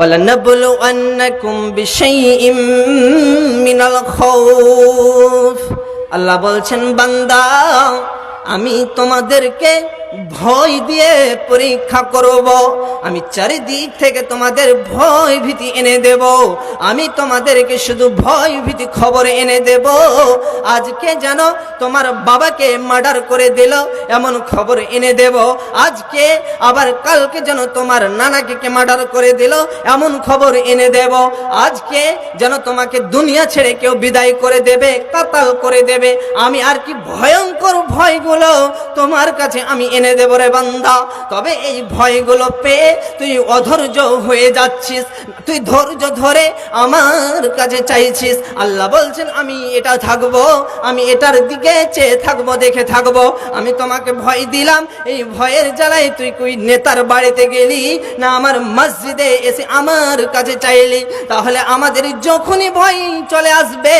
ولنبلونكم بشيء من الخوف আল্লাহ বলছেন বান্দা আমি তোমাদেরকে ভয় দিয়ে পরীক্ষা করব। আমি চারিদিক থেকে তোমাদের ভয় ভীতি এনে দেব। আমি তোমাদেরকে শুধু ভয় ভীতি খবর এনে দেব। আজকে যেন তোমার বাবাকে মার্ডার করে দিল, এমন খবর এনে দেব। আজকে আবার কালকে যেন তোমার নানাকে কে মার্ডার করে দিল, এমন খবর এনে দেব। আজকে যেন তোমাকে দুনিয়া ছেড়ে কেউ বিদায় করে দেবে, কাতাল করে দেবে। আমি আর কি ভয়ঙ্কর ভয়গুলো তোমার কাছে আমি এনে দেব রে বান্দা। তবে এই ভয়গুলো পেয়ে তুই অধৈর্য হয়ে যাচ্ছিস। তুই ধৈর্য ধরে আমার কাছে চাইছিস। আল্লাহ বলছেন, আমি এটা থাকব, আমি এটার দিকে চেয়ে থাকব, দেখে থাকব। আমি তোমাকে ভয় দিলাম। এই ভয়ের জ্বালায় তুই কই নেতার বাড়িতে গেলি, না আমার মসজিদে এসে আমার কাছে চাইলি? তাহলে আমাদের যখনই ভয় চলে আসবে,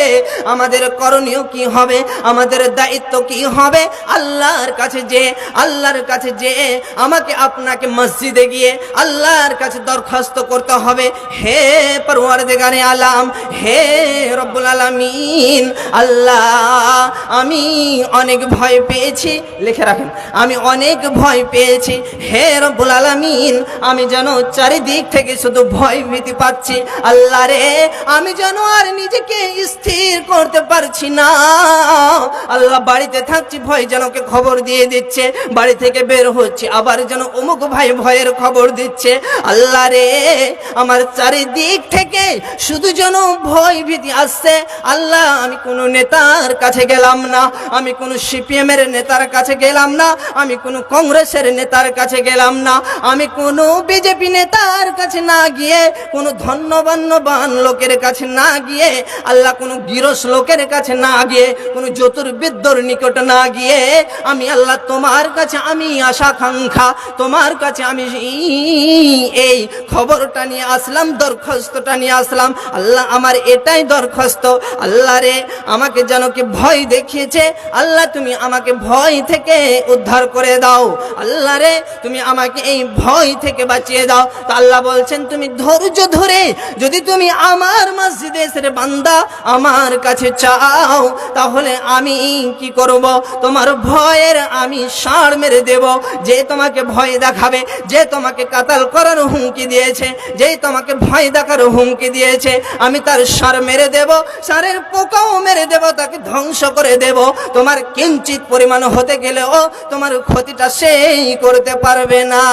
আমাদের করণীয় কি হবে? আমাদের দায়িত্ব কি হবে? আল্লাহর কাছে যে আল্লাহর কাছে যে আমাকে আপনাকে মসজিদে গিয়ে আল্লাহর কাছে দরখাস্ত করতে হবে। হে পরওয়ারদিগারে আলাম, হে রব্বুল আলামিন, আল্লাহ, আমি অনেক ভয় পেয়েছি। লিখে রাখেন, আমি অনেক ভয় পেয়েছি। হে রব্বুল আলামিন, আমি যেন চারিদিক থেকে শুধু ভয় ভীতি পাচ্ছি। আল্লাহ রে, আমি যেন আর নিজেকে স্থির করতে পারছি না। আল্লাহ বাড়িতে থাকছি, ভয় যেন খবর দিয়ে দিচ্ছে। বাড়ি থেকে বের হচ্ছে, আবার যেন অমুক ভাই ভয়ের খবর দিচ্ছে। আল্লাহ রে, আমার চারিদিক থেকে শুধু যেন ভয় ভীতি আসছে। আল্লাহ, আমি কোনো নেতার কাছে গেলাম না, আমি কোনো সিপিএম এর নেতার কাছে গেলাম না, আমি কোনো কংগ্রেসের নেতার কাছে গেলাম না, আমি কোনো বিজেপি নেতার কাছে না গিয়ে, কোনো ধন্যবান্যবান লোকের কাছে না গিয়ে, আল্লাহ কোনো গিরস লোকের কাছে না গিয়ে, কোনো জ্যোতির্বিদ্যর নিকট না গিয়ে, আমি আল্লাহ তোমার কাছে আমি আশাকাঙ্ক্ষা, তোমার কাছে আমি এই খবরটা নিয়ে আসলাম, দরখাস্তটা নিয়ে আসলাম। আল্লাহ আমার এটাই দরখাস্ত। আল্লাহ রে, আমাকে যেন কি ভয় দেখিয়েছে? আল্লাহ তুমি আমাকে ভয় থেকে উদ্ধার করে দাও। আল্লাহ রে, তুমি আমাকে এই ভয় থেকে বাঁচিয়ে দাও। তা আল্লাহ বলছেন, তুমি ধৈর্য ধরে, যদি তুমি আমার মসজিদে এসে বান্দা আমার কাছে চাও, তাহলে আমি কি করব? তোমার ভয়ের আমি ষাঁড় মেরে দেব, যে তোমাকে ভয় দেখাবে, যে তোমাকে কাতাল করার হুমকি দিয়েছে, যে তোমাকে ভয় দেখার হুমকি দিয়েছে, আমি তার সার মেরে দেব, সারের পোকাও মেরে দেব, তাকে ধ্বংস করে দেব। তোমার কিঞ্চিত পরিমাণ হতে গেলে ও তোমার ক্ষতিটা সেই করতে পারবে না।